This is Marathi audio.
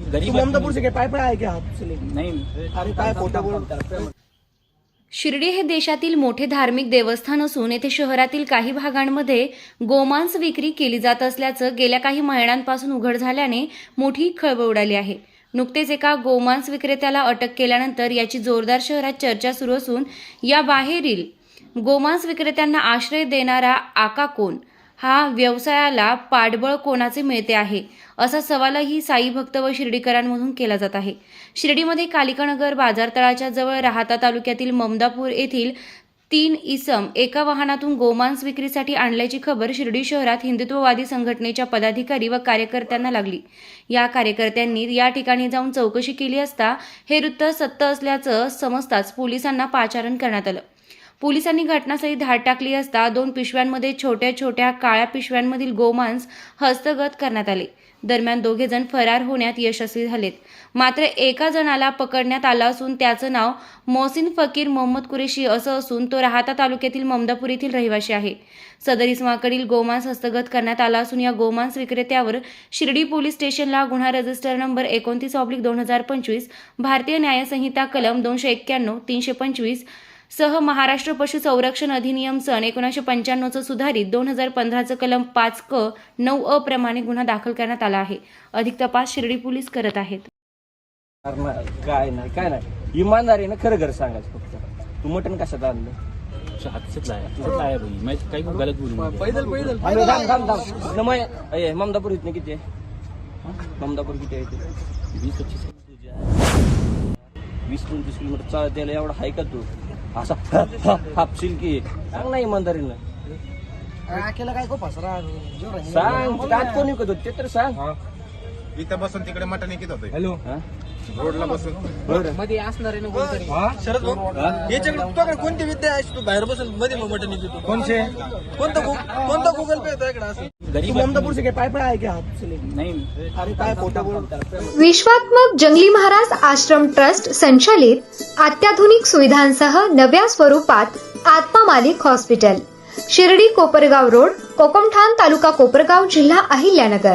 ममतापूर से पाय पाय नाही। अरे काय खोटं शिर्डी हे देशातील मोठे धार्मिक देवस्थान असून येथे शहरातील काही भागांमध्ये गोमांस विक्री केली जात असल्याचं गेल्या काही महिन्यांपासून उघड झाल्याने मोठी खळबळ उडाली आहे. नुकतेच एका गोमांस विक्रेत्याला अटक केल्यानंतर याची जोरदार शहरात चर्चा सुरू असून या बाहेरील गोमांस विक्रेत्यांना आश्रय देणारा आका कोण? हा व्यवसायाला पाठबळ कोणाचे मिळते आहे? असा सवालही साई भक्त व शिर्डीकरांमधून केला जात आहे. शिर्डीमध्ये कालिकानगर बाजारतळाच्या जवळ राहता तालुक्यातील ममदापूर येथील तीन इसम एका वाहनातून गोमांस विक्रीसाठी आणल्याची खबर शिर्डी शहरात हिंदुत्ववादी संघटनेच्या पदाधिकारी व कार्यकर्त्यांना लागली. या कार्यकर्त्यांनी या ठिकाणी जाऊन चौकशी केली असता हे वृत्त सत्य असल्याचं समजताच पोलिसांना पाचारण करण्यात आलं. पोलिसांनी घटनास्थळी धाड टाकली असता दोन पिशव्यांमध्ये छोट्या छोट्या काळ्या पिशव्यांमधील गोमांस हस्तगत करण्यात आले. दरम्यान दोघे जण फरार होण्यात यशस्वी झालेत. मात्र एका जणाला पकडण्यात आलं असून त्याचं नाव मोहसिन फकीर मोहम्मद कुरेशी असं असून तो राहता तालुक्यातील ममदापूर येथील रहिवाशी आहे. सदर इस्माकडील गोमांस हस्तगत करण्यात आला असून या गोमांस विक्रेत्यावर शिर्डी पोलीस स्टेशनला गुन्हा रजिस्टर नंबर एकोणतीस ऑब्लिक दोन हजार पंचवीस भारतीय न्यायसंहिता कलम दोनशे एक्क्याण्णव तीनशे पंचवीस सह महाराष्ट्र पशु संरक्षण अधिनियम सन एकोणीसशे पंच्याण्णवचं सुधारित दोन हजार पंधराचं कलम पाच क नऊ अ प्रमाणे गुन्हा दाखल करण्यात आला आहे. अधिक तपास शिर्डी पोलीस करत आहेत. काय नाही काय नाही. इमानदारीनं खरं खरं सांगायचं फक्त. तू मटण कशात आणलं? हातच लाया हातच लाया भाई मैं काही गलत बोलू पैदल पैदल. थांब थांब थांब. न मग ए, ममदापूर इथनं किती आहे? ममदापूर किती आहे? वीस पंचवीस किलोमीटर चालत यायला एवढा हाय का तू? असा हापशील की. सांग ना इमानदारीनं. अकेला काय खूप हसरा सांग कोणी ते तर सांग. इथं बसून तिकडे मटण विकत होते हॅलो. रोडला बसून. मध्ये असणार आहे ना कोणतरी. शरद भाऊ याच्याकडे तुझ्याकडे कोणती विद्या आहे? तू बाहेर बसून मध्ये मटन येतो कोणचे? कोणतं गु- कोणतं गुगल पे तुझ्याकडे असं? तू ममतापूर से पाय पाय नाही. अरे काय खोटं विश्वात्मक जंगली महाराज आश्रम ट्रस्ट संचालित अत्याधुनिक सुविधांसह नव्या स्वरूपात आत्मा मालिक हॉस्पिटल. शिर्डी कोपरगाव रोड कोकमठाण तालुका कोपरगाव जिल्हा अहिल्यानगर.